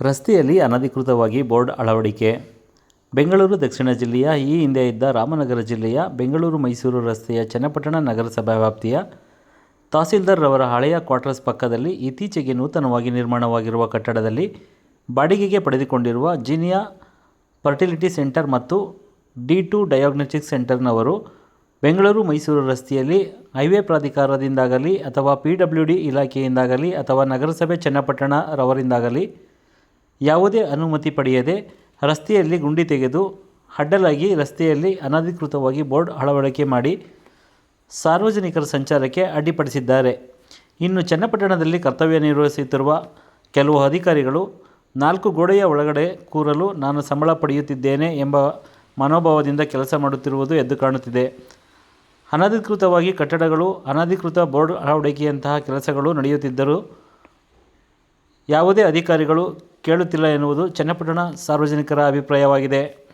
ರಸ್ತೆಯಲ್ಲಿ ಅನಧಿಕೃತವಾಗಿ ಬೋರ್ಡ್ ಅಳವಡಿಕೆ. ಬೆಂಗಳೂರು, ದಕ್ಷಿಣ ಜಿಲ್ಲೆಯ ಈ ಹಿಂದೆ ಇದ್ದ ರಾಮನಗರ ಜಿಲ್ಲೆಯ ಬೆಂಗಳೂರು, ಮೈಸೂರು ರಸ್ತೆಯ ಚನ್ನಪಟ್ಟಣ ನಗರಸಭಾ ವ್ಯಾಪ್ತಿಯ ತಹಸೀಲ್ದಾರ್ ರವರ ಹಳೆಯ ಕ್ವಾರ್ಟರ್ಸ್ ಪಕ್ಕದಲ್ಲಿ ಇತ್ತೀಚೆಗೆ ನೂತನವಾಗಿ ನಿರ್ಮಾಣವಾಗಿರುವ ಕಟ್ಟಡದಲ್ಲಿ ಬಾಡಿಗೆಗೆ ಪಡೆದುಕೊಂಡಿರುವ ಜೀನಿಯಾ ಫರ್ಟಿಲಿಟಿ ಸೆಂಟರ್ ಮತ್ತು ಡಿ ಟು ಡಯಾಗ್ನೋಸ್ಟಿಕ್ ಸೆಂಟರ್ನವರು ಬೆಂಗಳೂರು, ಮೈಸೂರು ರಸ್ತೆಯಲ್ಲಿ ಹೈವೇ ಪ್ರಾಧಿಕಾರದಿಂದಾಗಲಿ ಅಥವಾ ಪಿ ಡಬ್ಲ್ಯೂ ಡಿ ಇಲಾಖೆಯಿಂದಾಗಲಿ ಅಥವಾ ನಗರಸಭೆ ಚನ್ನಪಟ್ಟಣ ರವರಿಂದಾಗಲಿ ಯಾವುದೇ ಅನುಮತಿ ಪಡೆಯದೆ ರಸ್ತೆಯಲ್ಲಿ ಗುಂಡಿ ತೆಗೆದು ಅಡ್ಡಲಾಗಿ ರಸ್ತೆಯಲ್ಲಿ ಅನಧಿಕೃತವಾಗಿ ಬೋರ್ಡ್ ಅಳವಡಿಕೆ ಮಾಡಿ ಸಾರ್ವಜನಿಕರ ಸಂಚಾರಕ್ಕೆ ಅಡ್ಡಿಪಡಿಸಿದ್ದಾರೆ. ಇನ್ನು ಚನ್ನಪಟ್ಟಣದಲ್ಲಿ ಕರ್ತವ್ಯ ನಿರ್ವಹಿಸುತ್ತಿರುವ ಕೆಲವು ಅಧಿಕಾರಿಗಳು ನಾಲ್ಕು ಗೋಡೆಯ ಒಳಗಡೆ ಕೂರಲು ನಾನು ಸಂಬಳ ಪಡೆಯುತ್ತಿದ್ದೇನೆ ಎಂಬ ಮನೋಭಾವದಿಂದ ಕೆಲಸ ಮಾಡುತ್ತಿರುವುದು ಎದ್ದು ಕಾಣುತ್ತಿದೆ. ಅನಧಿಕೃತವಾಗಿ ಕಟ್ಟಡಗಳು, ಅನಧಿಕೃತ ಬೋರ್ಡ್ ಅಳವಡಿಕೆಯಂತಹ ಕೆಲಸಗಳು ನಡೆಯುತ್ತಿದ್ದರೂ ಯಾವುದೇ ಅಧಿಕಾರಿಗಳು ಕೇಳುತ್ತಿಲ್ಲ ಎನ್ನುವುದು ಚನ್ನಪಟ್ಟಣ ಸಾರ್ವಜನಿಕರ ಅಭಿಪ್ರಾಯವಾಗಿದೆ.